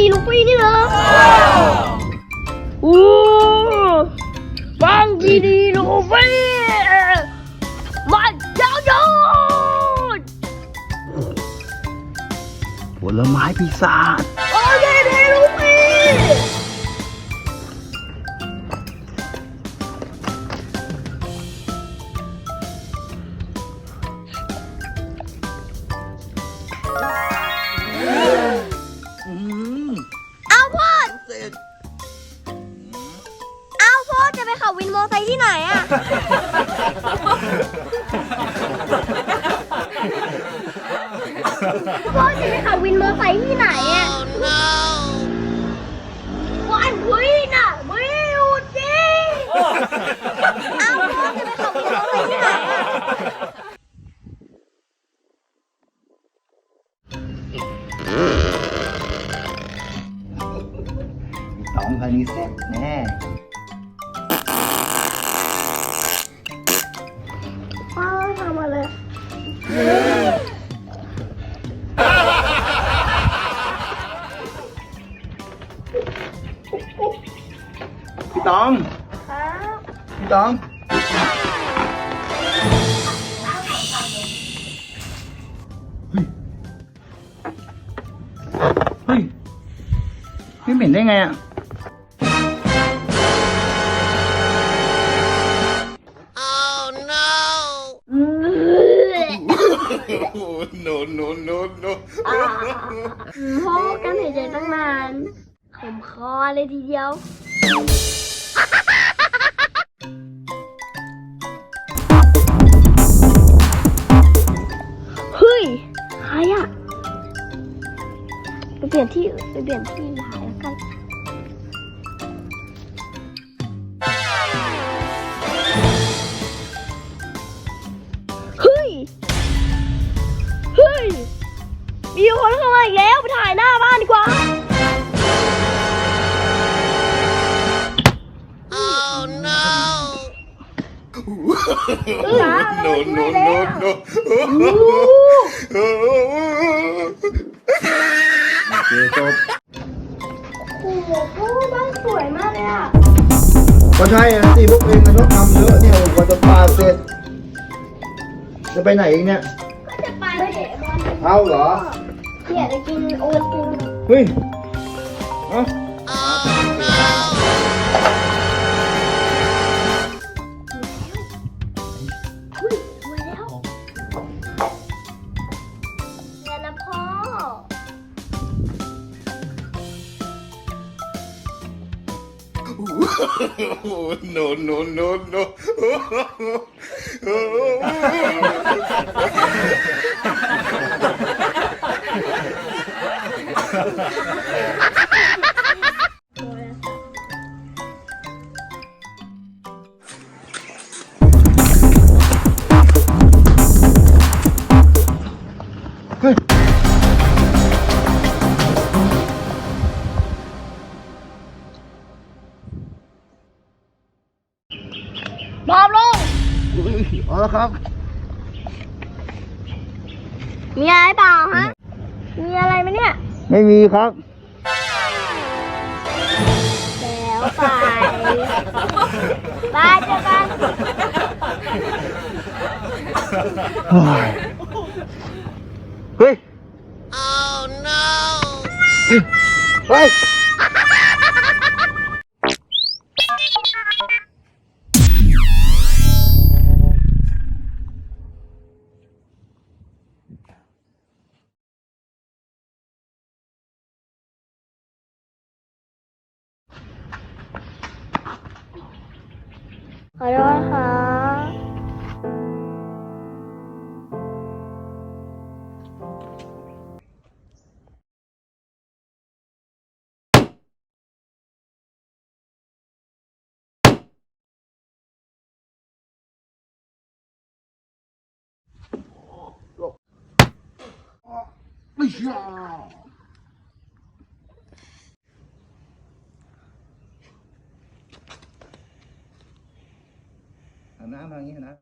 ดีลูฟี่นี่เหรอโอ้ฟังดีดีลูฟี่มันยาวยาวผลไม้ปีศาจ ที่ไหนอะพ่อจะไปขับวินมอเตอร์ไซค์ที่ไหนอะวันวินอะไม่อยู่จริงเอาพ่อจะไปขับวินมอเตอร์ไซค์ที่ไหนอะสองคันนี้เสร็จแน่ พี่ตอง ครับพี่ตองเฮ้ยเฮ้ย พี่เหม็นได้ไงอะ no, no, no, no. พ่อกันหายใจ ตั้งนานขมคอเลยทีเดียว เฮ้ยใครอะไปเปลี่ยนที่ไปเปลี่ยนที่หายแล้วกันเฮ้ยเฮ้ยมีคนเข้ามาอีกแล้วไปถ่ายหน้าบ้านดีกว่า no, no, no, no. โอเคจบโอ้โหบ้านสวยมากเลยอะก็ใช่อะสิพวกเองมันต้องทำเยอะเนี่ยกว่าจะปาเสร็จ จะไปไหนอีกเนี่ย ก็จะไปเตะบอลเอาเหรอ อยากจะกินโอวัลตินเฮ้ย เอ้า no, no, no, no. ฮ้ยเอาละครับ มีอะไรเปล่าฮะ มีอะไรไหมเนี่ย ไม่มีครับ แล้วไปบายเจอกันเฮ้ยเฮ้ยเฮ้ย ขอโทษ ค่ะหัน